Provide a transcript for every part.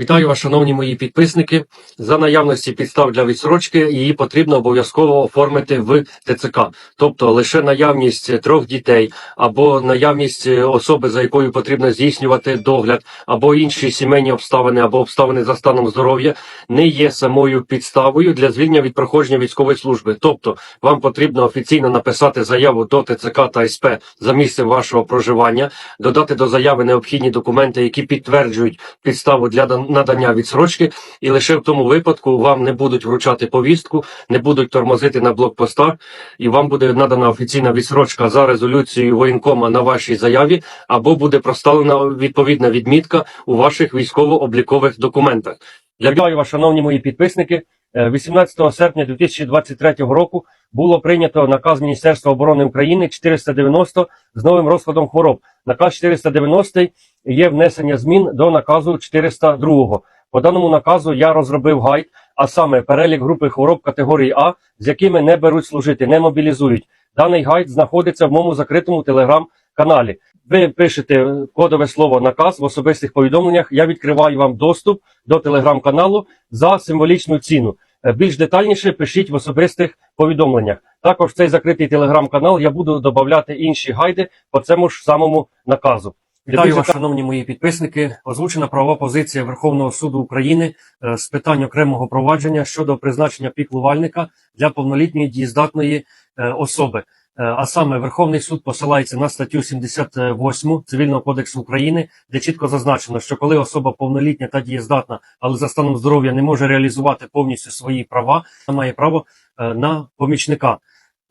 Вітаю вас, шановні мої підписники. За наявності підстав для відсрочки її потрібно обов'язково оформити в ТЦК, тобто лише наявність трьох дітей або наявність особи, за якою потрібно здійснювати догляд, або інші сімейні обставини, або обставини за станом здоров'я, не є самою підставою для звільнення від проходження військової служби. Тобто, вам потрібно офіційно написати заяву до ТЦК та СП за місцем вашого проживання, додати до заяви необхідні документи, які підтверджують підставу для дан- надання відсрочки, і лише в тому випадку вам не будуть вручати повістку, не будуть тормозити на блокпостах, і вам буде надана офіційна відсрочка за резолюцією воєнкома на вашій заяві, або буде проставлена відповідна відмітка у ваших військово-облікових документах. Я вітаю вас, шановні мої підписники. Е, 18 серпня 2023 року було прийнято наказ Міністерства оборони України 490 з новим розкладом хвороб. Наказ 490 є внесення змін до наказу 402. По даному наказу я розробив гайд, а саме перелік групи хвороб категорії А, з якими не беруть служити, не мобілізують. Даний гайд знаходиться в моєму закритому телеграм-каналі. Ви пишете кодове слово наказ в особистих повідомленнях. Я відкриваю вам доступ до телеграм-каналу за символічну ціну. Е, Більш детальніше пишіть в особистих повідомленнях. Також в цей закритий телеграм-канал я буду додавати інші гайди по цьому ж самому наказу. Вітаю вас, шановні мої підписники. Озвучена правова позиція Верховного суду України е, з питань окремого провадження щодо призначення піклувальника для повнолітньої дієздатної е, особи. Е, А саме Верховний суд посилається на статтю 78 Цивільного кодексу України, де чітко зазначено, що коли особа повнолітня та дієздатна, але за станом здоров'я не може реалізувати повністю свої права, вона має право е, на помічника.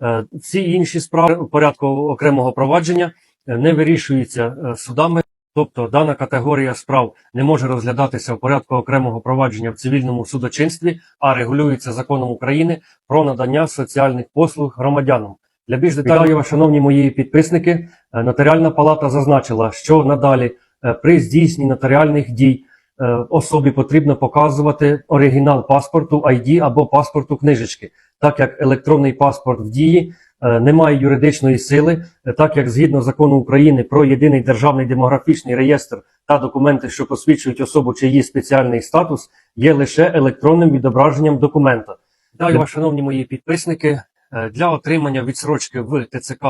Е, Ці інші справи у порядку окремого провадження е, не вирішуються е, судами. Тобто дана категорія справ не може розглядатися в порядку окремого провадження в цивільному судочинстві, а регулюється законом України про надання соціальних послуг громадянам. Для більш деталей, шановні мої підписники, е, Нотаріальна палата зазначила, що надалі е, при здійсненні нотаріальних дій е, особі потрібно показувати оригінал паспорту, ID або паспорту книжечки, так як електронний паспорт в дії не має юридичної сили, так як згідно закону України про єдиний державний демографічний реєстр та документи, що посвідчують особу чи її спеціальний статус, є лише електронним відображенням документа. Вас, шановні мої підписники. Е, Для отримання відсрочки в ТЦК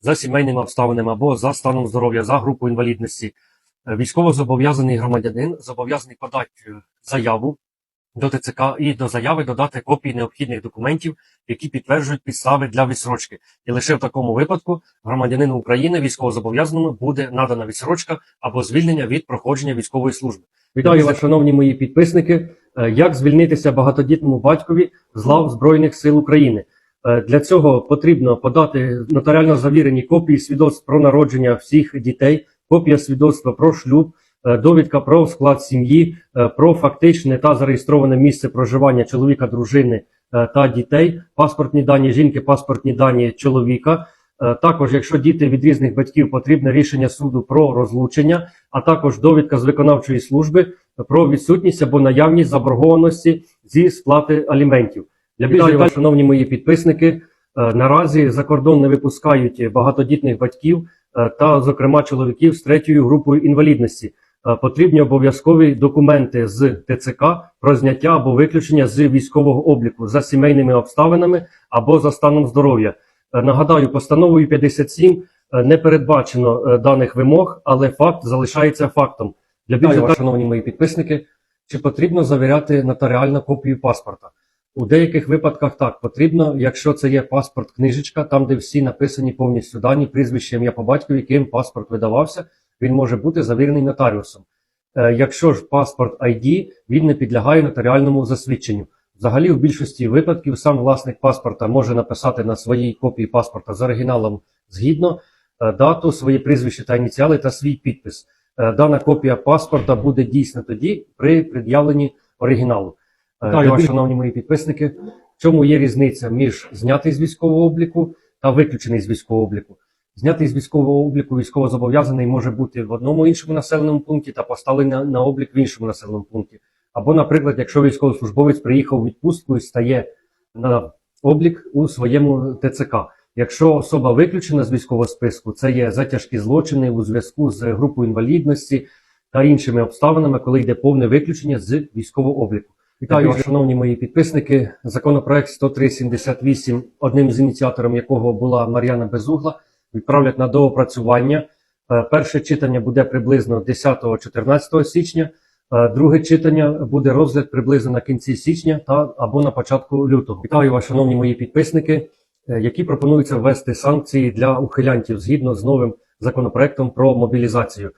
за сімейними обставинами або за станом здоров'я, за групою інвалідності, е, військово-зобов'язаний громадянин зобов'язаний подати заяву до ТЦК і до заяви додати копії необхідних документів, які підтверджують підстави для відсрочки. І лише в такому випадку громадянину України військовозобов'язаному буде надана відсрочка або звільнення від проходження військової служби. Вітаю вас, шановні мої підписники. Е, Як звільнитися багатодітному батькові з лав Збройних сил України? Е, Для цього потрібно подати нотаріально завірені копії свідоцтв про народження всіх дітей, копія свідоцтва про шлюб, е, довідка про склад сім'ї, е, про фактичне та зареєстроване місце проживання чоловіка, дружини та дітей, паспортні дані жінки, паспортні дані чоловіка. Також, якщо діти від різних батьків, потрібне рішення суду про розлучення, а також довідка з виконавчої служби про відсутність або наявність заборгованості зі сплати аліментів. Для більш деталей, шановні мої підписники, е, наразі за кордон не випускають багатодітних батьків е, та, зокрема, чоловіків з третьою групою інвалідності. Е, Потрібні обов'язкові документи з ТЦК про зняття або виключення з військового обліку за сімейними обставинами або за станом здоров'я. Нагадаю, постановою 57 е, не передбачено даних вимог, але факт залишається фактом. Для більш шановні мої підписники, чи потрібно завіряти нотаріально копію паспорта? У деяких випадках так потрібно, якщо це є паспорт книжечка, там де всі написані повністю дані, прізвище, ім'я по батькові, яким паспорт видавався, він може бути завірений нотаріусом. Е, Якщо ж паспорт ID, він не підлягає нотаріальному засвідченню. Взагалі, в більшості випадків сам власник паспорта може написати на своїй копії паспорта з оригіналом згідно е, дату, своє прізвище та ініціали та свій підпис. Е, Дана копія паспорта буде дійсна тоді при пред'явленні оригіналу. Е, Вітаю вас, шановні мої підписники. В чому є різниця між знятий з військового обліку та виключений з військового обліку? Знятий з військового обліку військовозобов'язаний може бути в одному іншому населеному пункті та поставлений на, на облік в іншому населеному пункті. Або, наприклад, якщо військовослужбовець приїхав у відпустку і стає на облік у своєму ТЦК. Якщо особа виключена з військового списку, це є за тяжкі злочини у зв'язку з групою інвалідності та іншими обставинами, коли йде повне виключення з військового обліку. Вітаю шановні мої підписники. Законопроект 10378, одним з ініціаторів якого була Мар'яна Безугла, відправлять на доопрацювання. Е, Перше читання буде приблизно 10-14 січня. Е, Друге читання буде розгляд приблизно на кінці січня та або на початку лютого. Вітаю вас, шановні мої підписники, е, які пропонуються ввести санкції для ухилянтів згідно з новим законопроектом про мобілізацію.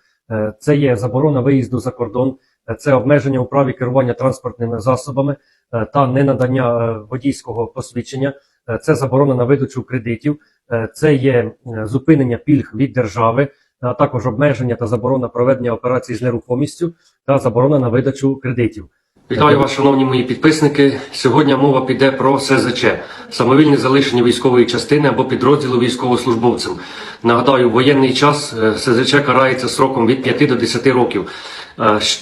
Це є заборона виїзду за кордон, це обмеження у праві керування транспортними засобами е, та ненадання е, водійського посвідчення, е, це заборона на видачу кредитів, е, це є е, зупинення пільг від держави, а також обмеження та заборона проведення операцій з нерухомістю та заборона на видачу кредитів. Вітаю вас, шановні мої підписники. Сьогодні мова піде про СЗЧ самовільне залишення військової частини або підрозділу військовослужбовцем. Нагадаю, воєнний час е, СЗЧ карається сроком від 5 до 10 років.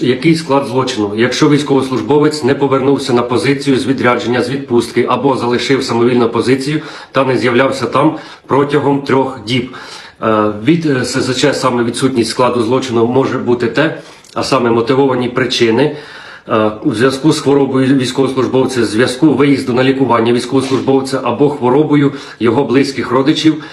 Який склад злочину? Якщо військовослужбовець не повернувся на позицію з відрядження, з відпустки або залишив самовільну позицію та не з'являвся там протягом трьох діб. Від е, СЗЧ саме відсутність складу злочину може бути те, а саме мотивовані причини. У зв'язку з хворобою військовослужбовця, зв'язку виїзду на лікування військовослужбовця або хворобою його близьких родичів,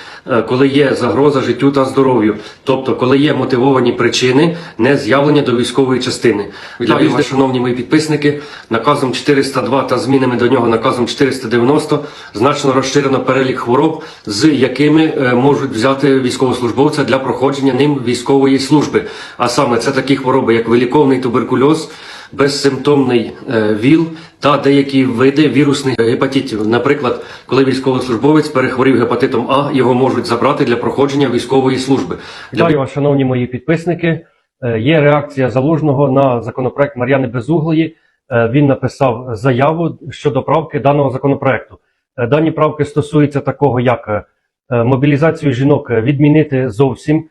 коли є загроза життю та здоров'ю, тобто коли є мотивовані причини не з'явлення до військової частини. Вітаю вас, шановні мої підписники. Наказом 402 та змінами до нього наказом 490 значно розширено перелік хвороб, з якими е, можуть взяти військовослужбовця для проходження ним військової служби. А саме це такі хвороби, як виліковний туберкульоз безсимптомний е, ВІЛ та деякі види вірусних гепатитів. Наприклад, коли військовослужбовець перехворів гепатитом А, його можуть забрати для проходження військової служби. Вітаю вас, шановні мої підписники. Е, Є реакція залужного на законопроект Мар'яни Безуглої. Е, Він написав заяву щодо правки даного законопроекту. Дані правки стосуються такого, як мобілізацію жінок відмінити зовсім,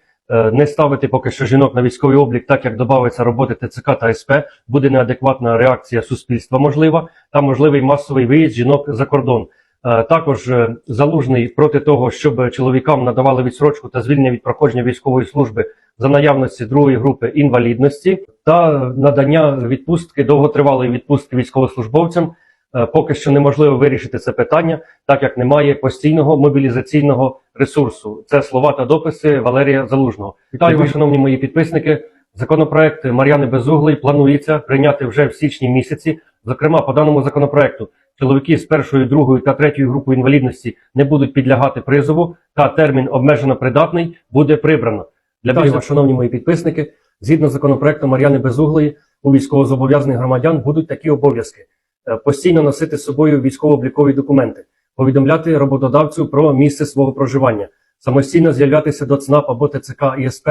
не ставити поки що жінок на військовий облік, так як додається роботи ТЦК та СП, буде неадекватна реакція суспільства можлива, та можливий масовий виїзд жінок за кордон. Е, Також е, залужний проти того, щоб чоловікам надавали відсрочку та звільнення від проходження військової служби за наявності другої групи інвалідності та надання відпустки довготривалої відпустки військовослужбовцям. Е, Поки що неможливо вирішити це питання, так як немає постійного мобілізаційного ресурсу. Це слова та дописи Валерія Залужного. Вітаю вас, шановні мої підписники. Законопроект Мар'яни Безуглої планується прийняти вже в січні місяці. Зокрема, по даному законопроекту чоловіки з першою, другою та третьою групою інвалідності не будуть підлягати призову, та термін обмежено придатний буде прибрано. Для Вітаю вас, шановні мої підписники. Згідно з законопроектом Мар'яни Безуглої, у військовозобов'язаних громадян будуть такі обов'язки: Е, постійно носити з собою військово-облікові документи, повідомляти роботодавцю про місце свого проживання, самостійно з'являтися до ЦНАП або ТЦК ІСП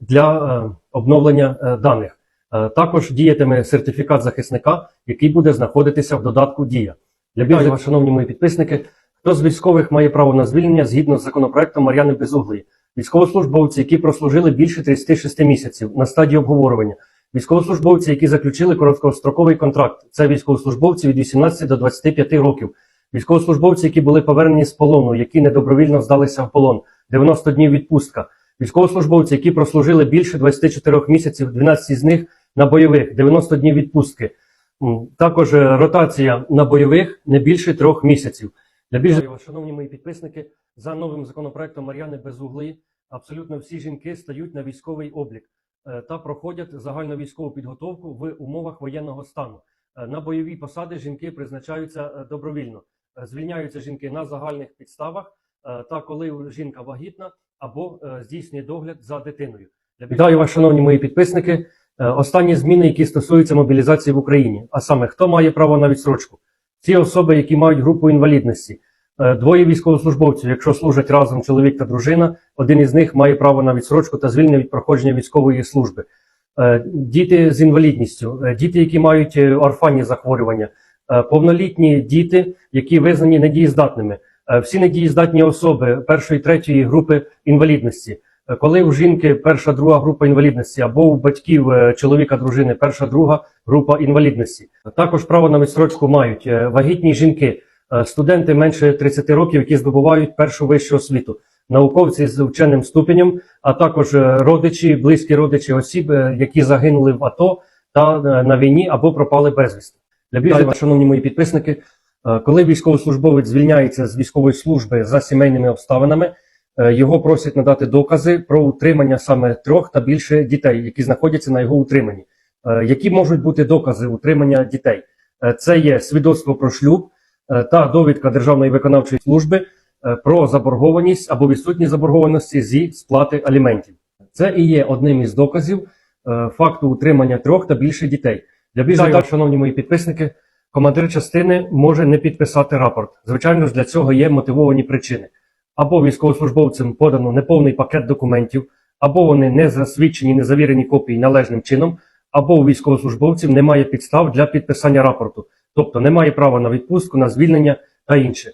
для е, обновлення е, даних. Е, Також діятиме сертифікат захисника, який буде знаходитися в додатку Дія. Для більш шановні мої підписники, хто з військових має право на звільнення згідно з законопроектом Мар'яни Безуглої? Військовослужбовці, які прослужили більше 36 місяців на стадії обговорювання, військовослужбовці, які заключили короткостроковий контракт, це військовослужбовці від 18 до 25 років, військовослужбовці, які були повернені з полону, які недобровільно здалися в полон, 90 днів відпустка, військовослужбовці, які прослужили більше 24 місяців, 12 з них на бойових, 90 днів відпустки. Також е, ротація на бойових не більше трьох місяців. Для більш шановні мої підписники, за новим законопроектом Мар'яни Безуглої абсолютно всі жінки стають на військовий облік е, та проходять загальну військову підготовку в умовах воєнного стану. Е, На бойові посади жінки призначаються добровільно. Е, Звільняються жінки на загальних підставах е, та коли жінка вагітна або е, здійснює догляд за дитиною. Вітаю вас, шановні мої підписники. Останні зміни, які стосуються мобілізації в Україні, а саме хто має право на відсрочку? Ці особи, які мають групу інвалідності, двоє військовослужбовців, якщо служать разом чоловік та дружина, один із них має право на відсрочку та звільнення від проходження військової служби. Діти з інвалідністю, діти, які мають орфанні захворювання, повнолітні діти, які визнані недієздатними, Е, всі недієздатні особи першої третьої групи інвалідності. Е, Коли у жінки перша друга група інвалідності або у батьків е, чоловіка дружини перша друга група інвалідності. Також право на відстрочку мають е, вагітні жінки, е, студенти менше 30 років, які здобувають першу вищу освіту, науковці з вченим ступенем, а також е, родичі, близькі родичі осіб, е, які загинули в АТО та е, на війні або пропали безвісти. Для вас, шановні мої підписники, е, коли військовослужбовець звільняється з військової служби за сімейними обставинами, е, його просять надати докази про утримання саме трьох та більше дітей, які знаходяться на його утриманні. Е, Які можуть бути докази утримання дітей? Це є свідоцтво про шлюб та довідка Державної виконавчої служби про заборгованість або відсутність заборгованості зі сплати аліментів. Це і є одним із доказів факту утримання трьох та більше дітей. Для так, шановні мої підписники, командир частини може не підписати рапорт. Звичайно ж, для цього є мотивовані причини. Або військовослужбовцям подано неповний пакет документів, або вони не засвідчені, не завірені копії належним чином, або у військовослужбовців немає підстав для підписання рапорту, тобто немає права на відпустку, на звільнення та інше.